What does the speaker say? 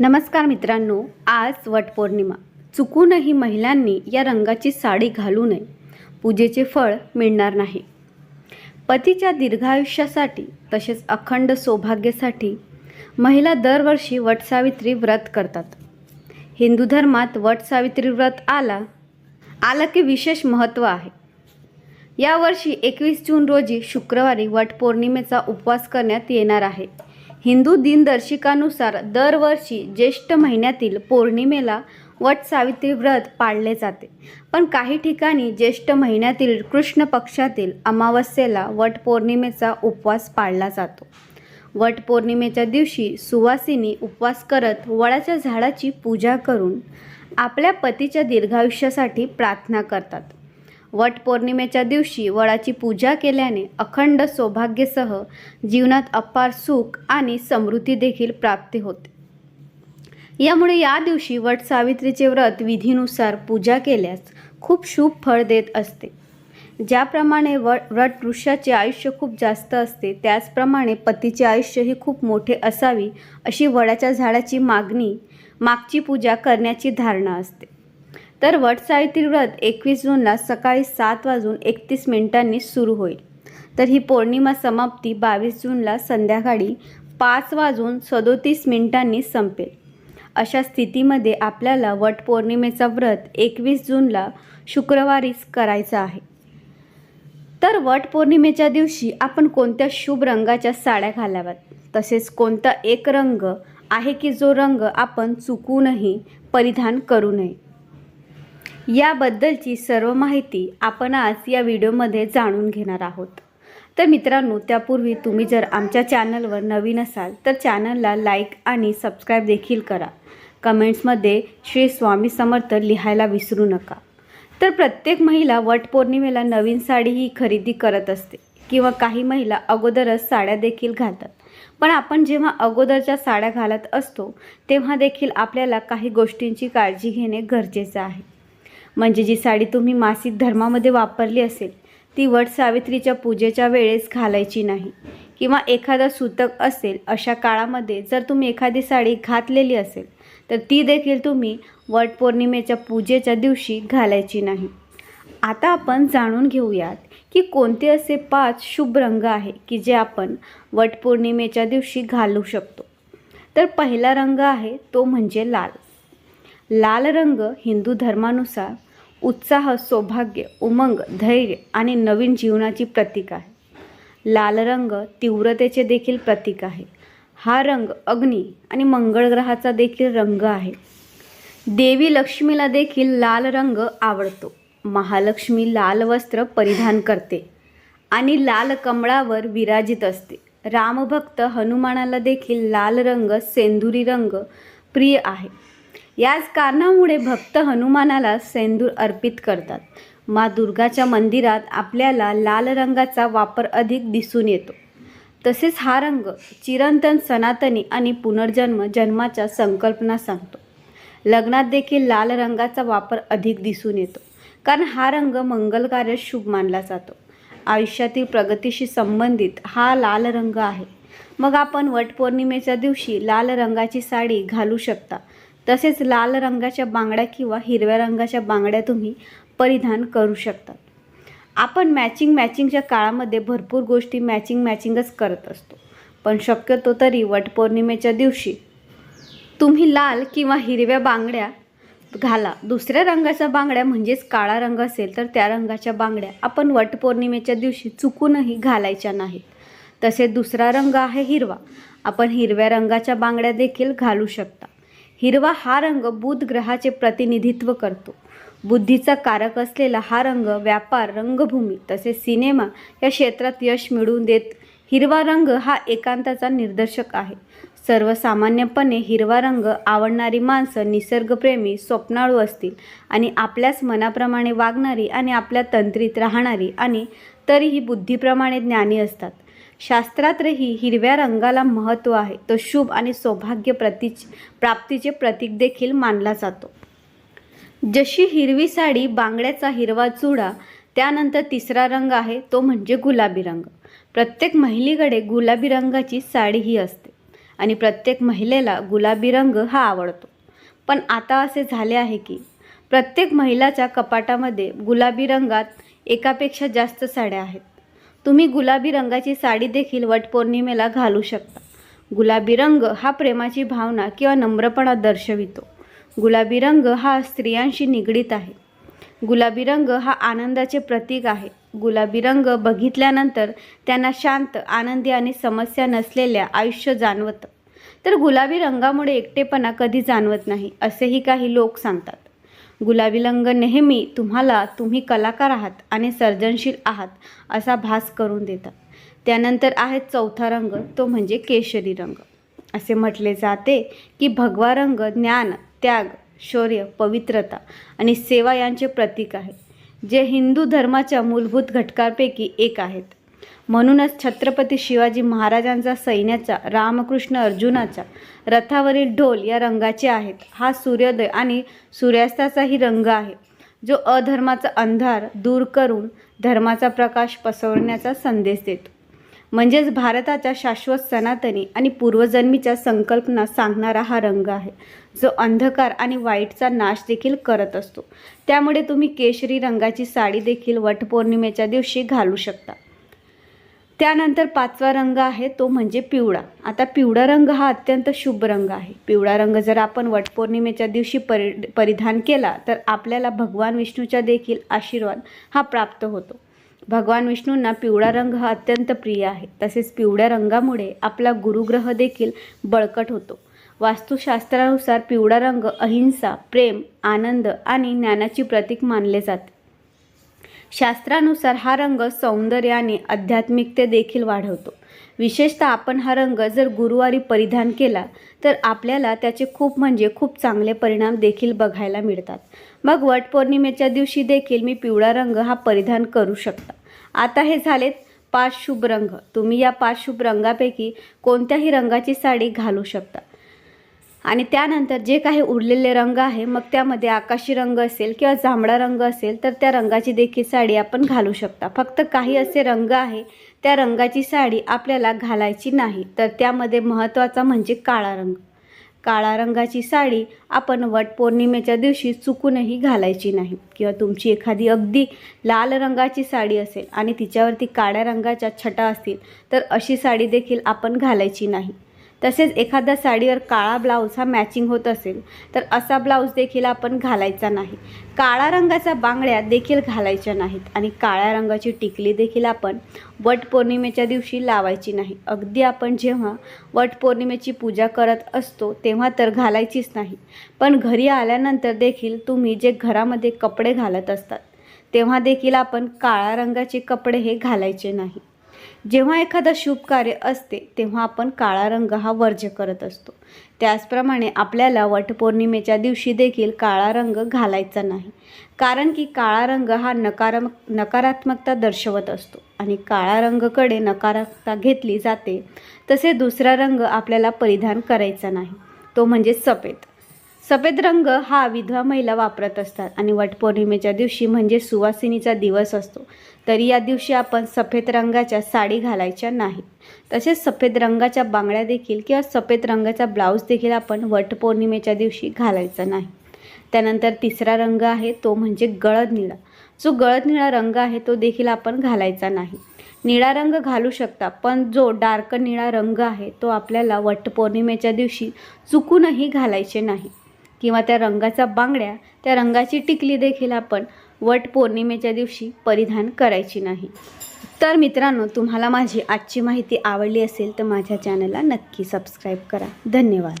नमस्कार मित्रांनो आज वटपौर्णिमा. चुकूनही महिलांनी या रंगाची साडी घालू नये. पूजेचे फळ मिळणार नाही. पतीच्या दीर्घायुष्यासाठी तसेच अखंड सौभाग्यासाठी महिला दरवर्षी वटसावित्री व्रत करतात. हिंदू धर्मात वटसावित्री व्रत आला आलं की विशेष महत्त्व आहे. यावर्षी एकवीस जून रोजी शुक्रवारी वटपौर्णिमेचा उपवास करण्यात येणार आहे. हिंदू दिनदर्शिकानुसार दरवर्षी ज्येष्ठ महिन्यातील पौर्णिमेला वट सावित्री व्रत पाळले जाते. पण काही ठिकाणी ज्येष्ठ महिन्यातील कृष्ण पक्षातील अमावस्येला वटपौर्णिमेचा उपवास पाळला जातो. वटपौर्णिमेच्या दिवशी सुवासिनी उपवास करत वडाच्या झाडाची पूजा करून आपल्या पतीच्या दीर्घायुष्यासाठी प्रार्थना करतात. वटपौर्णिमेच्या दिवशी वडाची पूजा केल्याने अखंड सौभाग्यसह जीवनात अपार सुख आणि समृद्धी देखील प्राप्ती होते. यामुळे या दिवशी वट सावित्रीचे व्रत विधीनुसार पूजा केल्यास खूप शुभ फळ देत असते. ज्याप्रमाणे व व्रत वृक्षाचे आयुष्य खूप जास्त असते त्याचप्रमाणे पतीचे आयुष्यही खूप मोठे असावी अशी वडाच्या झाडाची मागणी मागची पूजा करण्याची धारणा असते. तर वट व्रत एकवीस जूनला सकाळी सात वाजून एकतीस मिनिटांनी सुरू होईल. तर ही पौर्णिमा समाप्ती बावीस जूनला संध्याकाळी पाच वाजून सदोतीस मिनिटांनी संपेल. अशा स्थितीमध्ये आपल्याला वटपौर्णिमेचा व्रत एकवीस जूनला शुक्रवारीच करायचा आहे. तर वटपौर्णिमेच्या दिवशी आपण कोणत्या शुभ रंगाच्या साड्या घालाव्यात? तसेच कोणता एक रंग आहे की जो रंग आपण चुकूनही परिधान करू नये? याबद्दलची सर्व माहिती आपण आज या व्हिडिओमध्ये जाणून घेणार आहोत. तर मित्रांनो त्यापूर्वी तुम्ही जर आमच्या चॅनलवर नवीन असाल तर चॅनलला लाईक आणि सबस्क्राईब देखील करा. कमेंट्समध्ये श्री स्वामी समर्थ लिहायला विसरू नका. तर प्रत्येक महिला वटपौर्णिमेला नवीन साडी ही खरेदी करत असते किंवा काही महिला अगोदरच साड्या देखील घालतात. पण आपण जेव्हा अगोदरच्या साड्या घालत असतो तेव्हा देखील आपल्याला काही गोष्टींची काळजी घेणे गरजेचं आहे. म्हणजे जी साडी तुम्ही मासिक धर्मामध्ये वापरली असेल ती वट सावित्रीच्या पूजेच्या वेळेस घालायची नाही. किंवा एखादा सूतक असेल अशा काळामध्ये जर तुम्ही एखादी साडी घातलेली असेल तर ती देखील तुम्ही वटपौर्णिमेच्या पूजेच्या दिवशी घालायची नाही. आता आपण जाणून घेऊयात की कोणते असे पाच शुभ रंग आहे की जे आपण वटपौर्णिमेच्या दिवशी घालू शकतो. तर पहिला रंग आहे तो म्हणजे लाल. लाल रंग हिंदू धर्मानुसार उत्साह सौभाग्य उमंग धैर्य आणि नवीन जीवनाची प्रतीक आहे. लाल रंग तीव्रतेचे देखील प्रतीक आहे. हा रंग अग्नी आणि मंगळ ग्रहाचा देखील रंग आहे. देवी लक्ष्मीला देखील लाल रंग आवडतो. महालक्ष्मी लाल वस्त्र परिधान करते आणि लाल कमळावर विराजित असते. रामभक्त हनुमानाला देखील लाल रंग सेंदुरी रंग प्रिय आहे. याच कारणामुळे भक्त हनुमानाला सेंदूर अर्पित करतात. मा दुर्गाच्या मंदिरात आपल्याला लाल रंगाचा वापर अधिक दिसून येतो. तसेच हा रंग चिरंतन सनातनी आणि पुनर्जन्म जन्माच्या संकल्पना सांगतो. लग्नात देखील लाल रंगाचा वापर अधिक दिसून येतो कारण हा रंग मंगलकार्य शुभ मानला जातो. आयुष्यातील प्रगतीशी संबंधित हा लाल रंग आहे. मग आपण वटपौर्णिमेच्या दिवशी लाल रंगाची साडी घालू शकता तसेच लाल रंगाच्या बांगड्या किंवा हिरव्या रंगाच्या बांगड्या तुम्ही परिधान करू शकतात. आपण मॅचिंग मॅचिंगच्या काळामध्ये भरपूर गोष्टी मॅचिंग मॅचिंगच करत असतो. पण शक्यतो तरी वटपौर्णिमेच्या दिवशी तुम्ही लाल किंवा हिरव्या बांगड्या घाला. दुसऱ्या रंगाच्या बांगड्या म्हणजेच काळा रंग असेल तर त्या रंगाच्या बांगड्या आपण वटपौर्णिमेच्या दिवशी चुकूनही घालायच्या नाहीत. तसेच दुसरा रंग आहे हिरवा. आपण हिरव्या रंगाच्या बांगड्या देखील घालू शकता. हिरवा हा रंग बुध ग्रहाचे प्रतिनिधित्व करतो. बुद्धीचा कारक असलेला हा रंग व्यापार रंगभूमी तसेच सिनेमा या क्षेत्रात यश मिळवून देत हिरवा रंग हा एकांताचा निर्देशक आहे. सर्वसामान्यपणे हिरवा रंग आवडणारी माणसं निसर्गप्रेमी स्वप्नाळू असतील आणि आपल्याच मनाप्रमाणे वागणारी आणि आपल्या तंत्रीत राहणारी आणि तरीही बुद्धीप्रमाणे ज्ञानी असतात. शास्त्रातही हिरव्या रंगाला महत्त्व आहे. तो शुभ आणि सौभाग्य प्रतीच प्राप्तीचे प्रतीक देखील मानला जातो. जशी हिरवी साडी बांगड्याचा हिरवा चुडा त्यानंतर तिसरा रंग आहे तो म्हणजे गुलाबी रंग. प्रत्येक महिलेकडे गुलाबी रंगाची साडी ही असते आणि प्रत्येक महिलेला गुलाबी रंग हा आवडतो. पण आता असे झाले आहे की प्रत्येक महिलाच्या कपाटामध्ये गुलाबी रंगात एकापेक्षा जास्त साड्या आहेत. तुम्ही गुलाबी रंगाची साडी देखील वटपौर्णिमेला घालू शकता. गुलाबी रंग हा प्रेमाची भावना किंवा नम्रपणा दर्शवितो. गुलाबी रंग हा स्त्रियांशी निगडीत आहे. गुलाबी रंग हा आनंदाचे प्रतीक आहे. गुलाबी रंग बघितल्यानंतर त्यांना शांत आनंदी आणि समस्या नसलेल्या आयुष्य जाणवतं. तर गुलाबी रंगामुळे एकटेपणा कधी जाणवत नाही असेही काही लोक सांगतात. गुलाबी रंग नेहमी तुम्हाला तुम्ही कलाकार आहात आणि सर्जनशील आहात असा भास करून देतात. त्यानंतर आहे चौथा रंग तो म्हणजे केशरी रंग. असे म्हटले जाते की भगवा रंग ज्ञान त्याग शौर्य पवित्रता आणि सेवा यांचे प्रतीक आहे जे हिंदू धर्माच्या मूलभूत घटकांपैकी एक आहेत. म्हणूनच छत्रपती शिवाजी महाराजांचा सैन्याचा रामकृष्ण अर्जुनाचा रथावरील ढोल या रंगाचे आहेत. हा सूर्योदय आणि सूर्यास्ताचाही रंग आहे जो अधर्माचा अंधार दूर करून धर्माचा प्रकाश पसरवण्याचा संदेश देतो. म्हणजेच भारताच्या शाश्वत सनातनी आणि पूर्वजन्मीच्या संकल्पना सांगणारा हा रंग आहे जो अंधकार आणि वाईटचा नाश देखील करत असतो. त्यामुळे तुम्ही केशरी रंगाची साडी देखील वटपौर्णिमेच्या दिवशी घालू शकता. त्यानंतर पाचवा रंग आहे तो म्हणजे पिवळा. आता पिवळा रंग हा अत्यंत शुभ रंग आहे. पिवळा रंग जर आपण वटपौर्णिमेच्या दिवशी परि परिधान केला तर आपल्याला भगवान विष्णूचा देखील आशीर्वाद हा प्राप्त होतो. भगवान विष्णूंना पिवळा रंग हा अत्यंत प्रिय आहे. तसेच पिवळ्या रंगामुळे आपला गुरुग्रह देखील बळकट होतो. वास्तुशास्त्रानुसार पिवळा रंग अहिंसा प्रेम आनंद आणि ज्ञानाची प्रतीक मानले जाते. शास्त्रानुसार हा रंग सौंदर्य आणि आध्यात्मिकते देखील वाढवतो. विशेषतः आपण हा रंग जर गुरुवारी परिधान केला तर आपल्याला त्याचे खूप म्हणजे खूप चांगले परिणाम देखील बघायला मिळतात. मग वटपौर्णिमेच्या दिवशी देखील मी पिवळा रंग हा परिधान करू शकता. आता हे झालेत पाच शुभ रंग. तुम्ही या पाच शुभ रंगापैकी कोणत्याही रंगाची साडी घालू शकता. आणि त्यानंतर जे काही उरलेले रंग आहे मग त्यामध्ये आकाशी रंग असेल किंवा जांभळा रंग असेल तर त्या रंगाची देखील साडी आपण घालू शकता. फक्त काही असे रंग आहे त्या रंगाची साडी आपल्याला घालायची नाही. तर त्यामध्ये महत्त्वाचा म्हणजे काळा रंग. काळा रंगाची साडी आपण वटपौर्णिमेच्या दिवशी चुकूनही घालायची नाही. किंवा तुमची एखादी अगदी लाल रंगाची साडी असेल आणि तिच्यावरती काळ्या रंगाच्या छटा असतील तर अशी साडी देखील आपण घालायची नाही. तसेच एखाद्या साडीवर काळा ब्लाऊज हा मॅचिंग होत असेल तर असा ब्लाऊज देखील आपण घालायचा नाही. काळा रंगाच्या बांगड्या देखील घालायच्या नाहीत आणि काळ्या रंगाची टिकली देखील आपण वटपौर्णिमेच्या दिवशी लावायची नाही. अगदी आपण जेव्हा वटपौर्णिमेची पूजा करत असतो तेव्हा तर घालायचीच नाही. पण घरी आल्यानंतर देखील तुम्ही जे घरामध्ये कपडे घालत असतात तेव्हा देखील आपण काळ्या रंगाचे कपडे हे घालायचे नाही. जेव्हा एखादा शुभ कार्य असते तेव्हा आपण काळा रंग हा वर्ज्य करत असतो. त्याचप्रमाणे आपल्याला वटपौर्णिमेच्या दिवशी देखील काळा रंग घालायचा नाही. कारण की काळा रंग हा नकारम नकारात्मकता दर्शवत असतो आणि काळा रंगकडे नकारात्मकता घेतली जाते तसे दुसरा रंग आपल्याला परिधान करायचा नाही. तो म्हणजे सफेद. सफेद रंग हा विधवा महिला वापरत असतात आणि वटपौर्णिमेच्या दिवशी म्हणजे सुवासिनीचा दिवस असतो. तरी या दिवशी आपण सफेद रंगाच्या साडी घालायच्या नाही. तसेच सफेद रंगाच्या बांगड्या देखील किंवा सफेद रंगाचा ब्लाऊज देखील आपण वटपौर्णिमेच्या दिवशी घालायचा नाही. त्यानंतर तिसरा रंग आहे तो म्हणजे गळद निळा. जो गळद निळा रंग आहे तो देखील आपण घालायचा नाही. निळा रंग घालू शकता पण जो डार्क निळा रंग आहे तो आपल्याला वटपौर्णिमेच्या दिवशी चुकूनही घालायचे नाही. किंवा त्या रंगाचा बांगड्या त्या रंगाची टिकली देखील आपण वट पौर्णिमेच्या दिवशी परिधान करायची नाही. तर मित्रांनो तुम्हाला माझी आजची माहिती आवडली असेल तर माझ्या चॅनलला नक्की सबस्क्राईब करा. धन्यवाद.